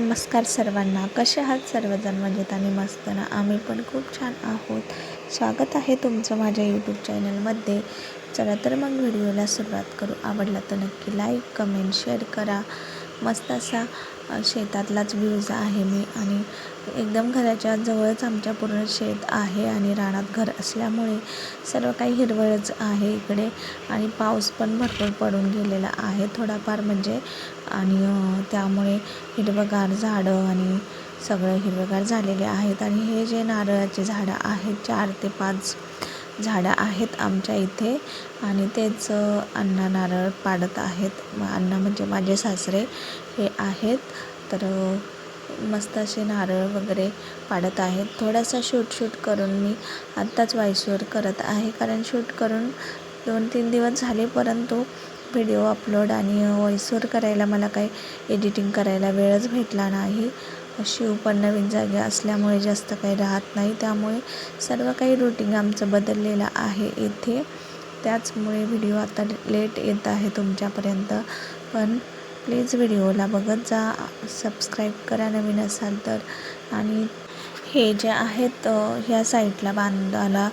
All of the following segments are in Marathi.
नमस्कार सर्वांना. कसे आहात सर्वजण? मजेत आणि मस्त ना? आम्ही पण खूप छान आहोत. स्वागत आहे तुमचं माझ्या यूट्यूब चॅनलमध्ये चला तर मग व्हिडिओला सुरुवात करू. आवडला तर नक्की लाईक कमेंट शेअर करा. मस्त असा शेतातलाच व्ह्यूज आहे मी. आणि एकदम घराच्या जवळच आमच्या पूर्ण शेत आहे आणि रानात घर असल्यामुळे सर्व काही हिरवळच आहे इकडे. आणि पाऊस पण भरपूर पडून गेलेला आहे थोडाफार म्हणजे. आणि त्यामुळे हिरवगार झाडं आणि सगळं हिरवंगार झालेले आहेत. आणि हे जे नारळाचे झाडं आहेत चार ते पाच झाडं आहेत आमच्या इथे आणि तेच अण्णा नारळ पाडत आहेत. अण्णा म्हणजे माझे सासरे हे आहेत. तर मस्त असे नारळ वगैरे पाडत आहेत. थोडासा शूट शूट करून मी आत्ताच व्हॉइसवर करत आहे. कारण शूट करून दोन तीन दिवस झाले परंतु व्हिडिओ अपलोड आणि व्हॉइसवर करायला मला काही एडिटिंग करायला वेळच भेटला नाही. शिव पण नवीन जागी असल्यामुळे जास्त काही राहत नाही. त्यामुळे सर्व काही रुटीन आमचं बदललेलं आहे इथे. त्याचमुळे व्हिडिओ आता लेट येत आहे तुमच्यापर्यंत. पण प्लीज व्हिडिओला बघत जा. सबस्क्राईब करा नवीन असाल तर. आणि हे जे आहेत ह्या साईडला बांधाला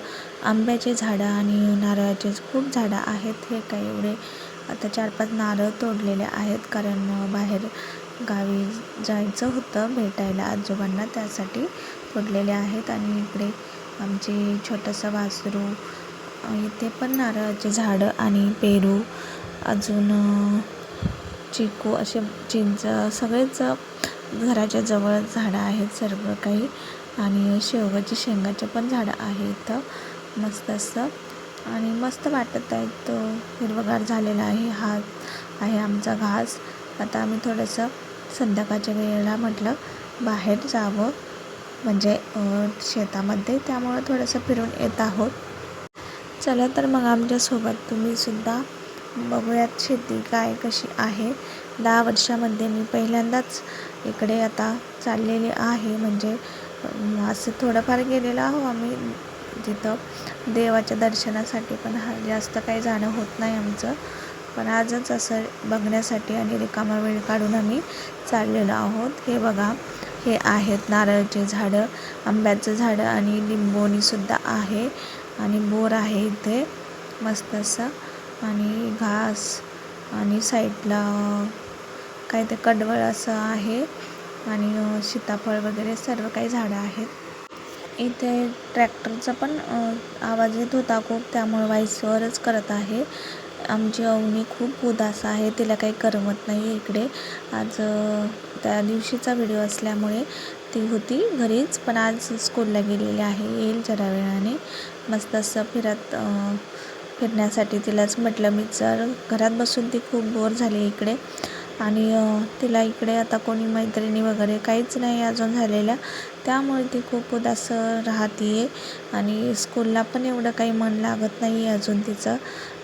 आंब्याचे झाडं आणि नारळाचे खूप झाडं आहेत. हे काही एवढे आता चार पाच नारळ तोडलेले आहेत कारण बाहेर गावी जायचं होतं भेटायला. आजोबांना त्यासाठी तोडलेले आहेत आणि इकडे आमचे छोटंसं वासरू इथे पण नारळाचे झाडं आणि पेरू अजून चिकू असे चिंच सगळेच घराच्या जवळ झाडं आहेत सर्व काही. आणि शेवगाची शेंगाचे पण झाडं आहेत. मस्त असं आणि मस्त वाटत आहेत हिरवगार झालेला आहे हा आहे आमचा घास. आता आम्ही थोडंसं संध्याकाळच्या वेळेला म्हटलं बाहेर जावं. म्हणजे शेतामध्ये. त्यामुळं थोडंसं फिरून येत आहोत. चला तर मग आमच्यासोबत तुम्हीसुद्धा बघूयात शेती काय कशी आहे. दहा वर्षामध्ये मी पहिल्यांदाच इकडे आता चाललेले आहे. म्हणजे असं थोडंफार गेलेलं आहो आम्ही. तिथं देवाच्या दर्शनासाठी पण हा जास्त काही जाणं होत नाही आमचं. पण आजच असं बघण्यासाठी आणि रिकामा वेळ काढून आम्ही चाललेलो आहोत. हे बघा हे आहेत नारळाचे झाडं आंब्याचं झाडं आणि लिंबोणीसुद्धा आहे आणि बोर आहे इथे मस्त असं. आणि घास आणि साईडला काय ते कडवळ असं आहे आणि सीताफळ वगैरे सर्व काही झाडं आहेत. इथे ट्रॅक्टरचा पण आवाज येत होता खूप त्यामुळे वाईसवरच करत आहे. आमची अवनी खूप उदास आहे तिला काही करमत नाही इकडे. आज त्या दिवशीचा व्हिडिओ असल्यामुळे ती होती घरीच पण आज स्कूलला गेलेली आहे येईल जरा वेळाने. मस्त असं फिरत फिरण्यासाठी तिलाच म्हटलं मी जर घरात बसून ती खूप बोर झाली इकडे आणि तिला इकडे आता कोणी मैत्रिणी वगैरे काहीच नाही अजून झालेल्या. त्यामुळे ती खूप उदास राहते आणि स्कूलला पण एवढं काही मन लागत नाही आहे अजून तिचं.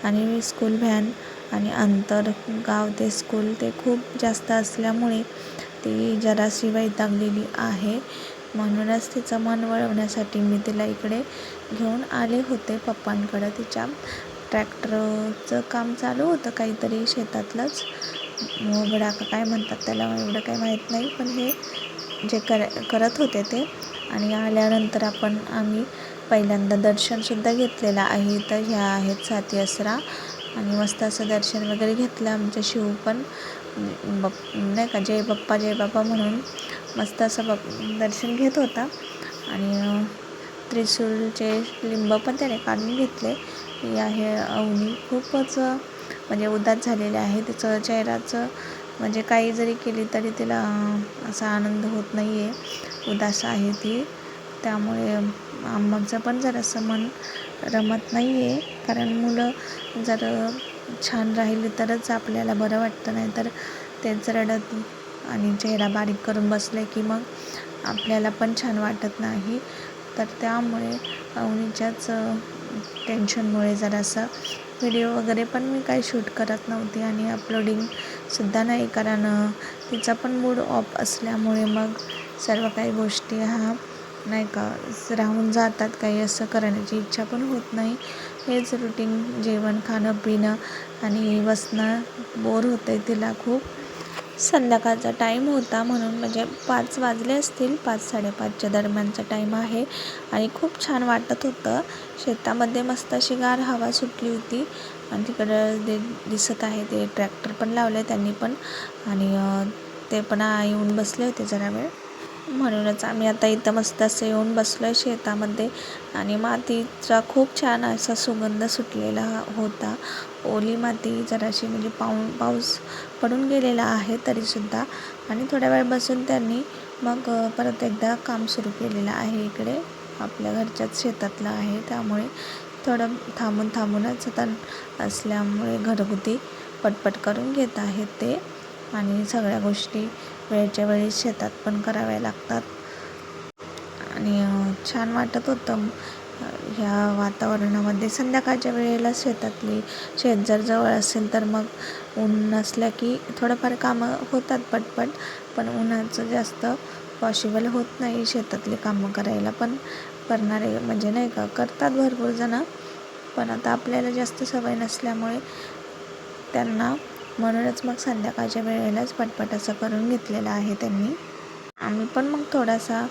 आणि स्कूल व्हॅन आणि अंतर गाव ते स्कूल ते खूप जास्त असल्यामुळे ती जराशी वैतागलेली आहे. म्हणूनच तिचं मन वळवण्यासाठी मी तिला इकडे घेऊन आले होते पप्पांकडं. तिच्या ट्रॅक्टरचं काम चालू होतं काहीतरी शेतातलंच. मोगडा का काय म्हणतात त्याला एवढं काही माहीत नाही पण हे जे कर करत होते ते. आणि आल्यानंतर आपण आम्ही पहिल्यांदा दर्शनसुद्धा घेतलेलं आहे. तर ह्या आहेत साती असरा. आणि मस्त असं दर्शन वगैरे घेतलं आमच्या शिव पण. बप नाही का जय बाप्पा जय बाप्पा म्हणून मस्त असं बप दर्शन घेत होता. आणि त्रिशूलचे लिंब पण त्याने काढून घेतले. हे आहे अवनी. खूपच म्हणजे उदास झालेले आहे. त्याचं चेहराचं म्हणजे काही जरी केली तरी तिला असा आनंद होत नाही आहे उदास आहे ती. त्यामुळे आमचं पण जरासं मन रमत नाही आहे कारण मुलं जर छान राहिली तरच आपल्याला बरं वाटतं. नाही तर तेच रडत आणि चेहरा बारीक करून बसले की मग आपल्याला पण छान वाटत नाही. तर त्यामुळे अवनीच्याच टेन्शनमुळे जरासं. व्हिडिओ वगैरे पण मी काही शूट करत नव्हते आणि अपलोडिंगसुद्धा नाही कारण तिचा पण मूड ऑफ असल्यामुळे मग सर्व काही गोष्टी हा नाही का राहून जातात. काही असं करण्याची इच्छा पण होत नाही. हेच रुटीन जेवण खाणं पिणं आणि बसणं बोर होतं आहे तिला खूप. संध्याकाळचा टाईम होता म्हणून म्हणजे पाच वाजले असतील पाच साडेपाचच्या दरम्यानचा टाईम आहे. आणि खूप छान वाटत होतं. शेतामध्ये मस्त अशी गार हवा सुटली होती. आणि तिकडं जे दिसत आहे ते ट्रॅक्टर पण लावले त्यांनी पण. आणि ते पण येऊन बसले होते जरा वेळ. म्हणूनच आम्ही आता इथं मस्त असं येऊन बसलो आहे शेतामध्ये. आणि मातीचा खूप छान असा सुगंध सुटलेला होता. ओली माती जराशी म्हणजे पाऊन पाऊस पडून गेलेला आहे तरीसुद्धा. आणि थोड्या वेळ बसून त्यांनी मग परत एकदा काम सुरू केलेलं आहे इकडे. आपल्या घरच्याच शेतातलं आहे. त्यामुळे थोडं थांबून थांबूनच आता असल्यामुळे घरगुती पटपट करून घेत आहेत ते. आणि सगळ्या गोष्टी वेळच्या वेळी शेतात पण कराव्या लागतात. आणि छान वाटत होतं. ह्या वातावरणामध्ये संध्याकाळच्या वेळेला शेतातली शेत जर जवळ असेल तर मग ऊन नसल्या की थोडंफार कामं होतात पटपट पण उन्हाचं जास्त पॉसिबल होत नाही शेतातली कामं करायला. पण करणारे म्हणजे नाही का करतात भरपूर जणं. पण आता आपल्याला जास्त सवय नसल्यामुळे त्यांना म्हणूनच मग संध्याकाळच्या वेळेलाच पटपट असं करून घेतलेलं आहे त्यांनी. आम्ही पण मग थोडासा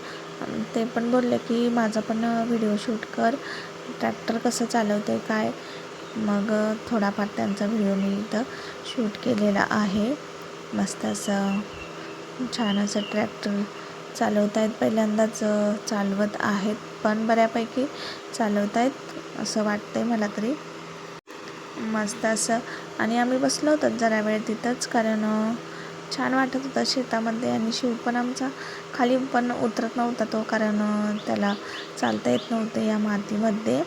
ते पण बोलले की माझा पण व्हिडिओ शूट कर. ट्रॅक्टर कसं चालवते काय? मग थोडाफार त्यांचा व्हिडिओ मी इथं शूट केलेला आहे. मस्त असं छान असं ट्रॅक्टर चालवत आहेत पहिल्यांदाच चालवत आहेत. पण बऱ्यापैकी चालवत आहेत असं वाटतंय मला तरी. मस्त असं आणि आम्ही बसलो होतो जरा वेळ तिथंच कारण छान वाटत होतं शेतामध्ये आणि शिव पण आमचा खाली पण उतरत नव्हता तो कारण त्याला चालता येत नव्हतं या मातीमध्ये.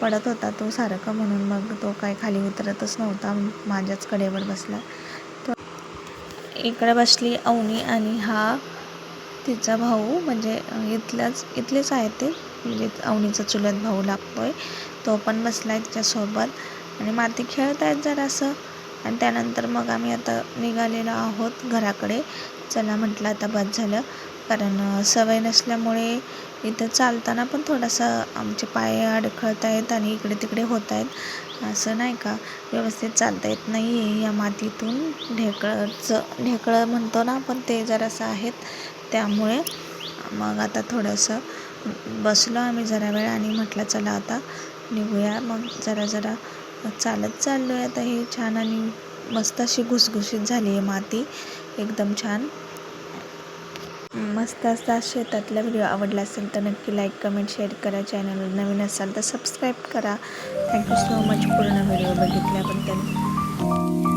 पडत होता तो सारखं म्हणून मग तो काय खाली उतरतच नव्हता माझ्याच कडेवर बसला. तर इकडे बसली अवनी आणि हा तिचा भाऊ म्हणजे इथल्याच इथलाच इथलेच आहे ते. म्हणजे अवनीचा चुलत भाऊ लागतोय. तो पण बसला आहे तिच्यासोबत. आणि माती खेळत आहेत जरासं. आणि त्यानंतर मग आम्ही आता निघालेलो आहोत घराकडे. चला म्हटलं आता बस झालं. कारण सवय नसल्यामुळे इथं चालताना पण थोडासा आमचे पाय अडखळत आहेत आणि इकडे तिकडे होत आहेत असं नाही का? व्यवस्थित चालता येत नाही आहे या मातीतून. ढेकळचं ढेकळं म्हणतो ना आपण ते जरासं आहेत. त्यामुळे मग आता थोडंसं बसलो आम्ही जरा वेळ आणि म्हटलं चला आता निघूया. मग जरा जरा चालत चाललो आहे आता हे छान आणि मस्त अशी घुसघुशीत झाली आहे माती. एकदम छान. मस्त असा शेतातला व्हिडिओ आवडला असेल तर नक्की लाईक कमेंट शेअर करा. चॅनल नवीन असाल तर सबस्क्राईब करा. थँक्यू सो मच पूर्ण व्हिडिओ बघितल्याबद्दल.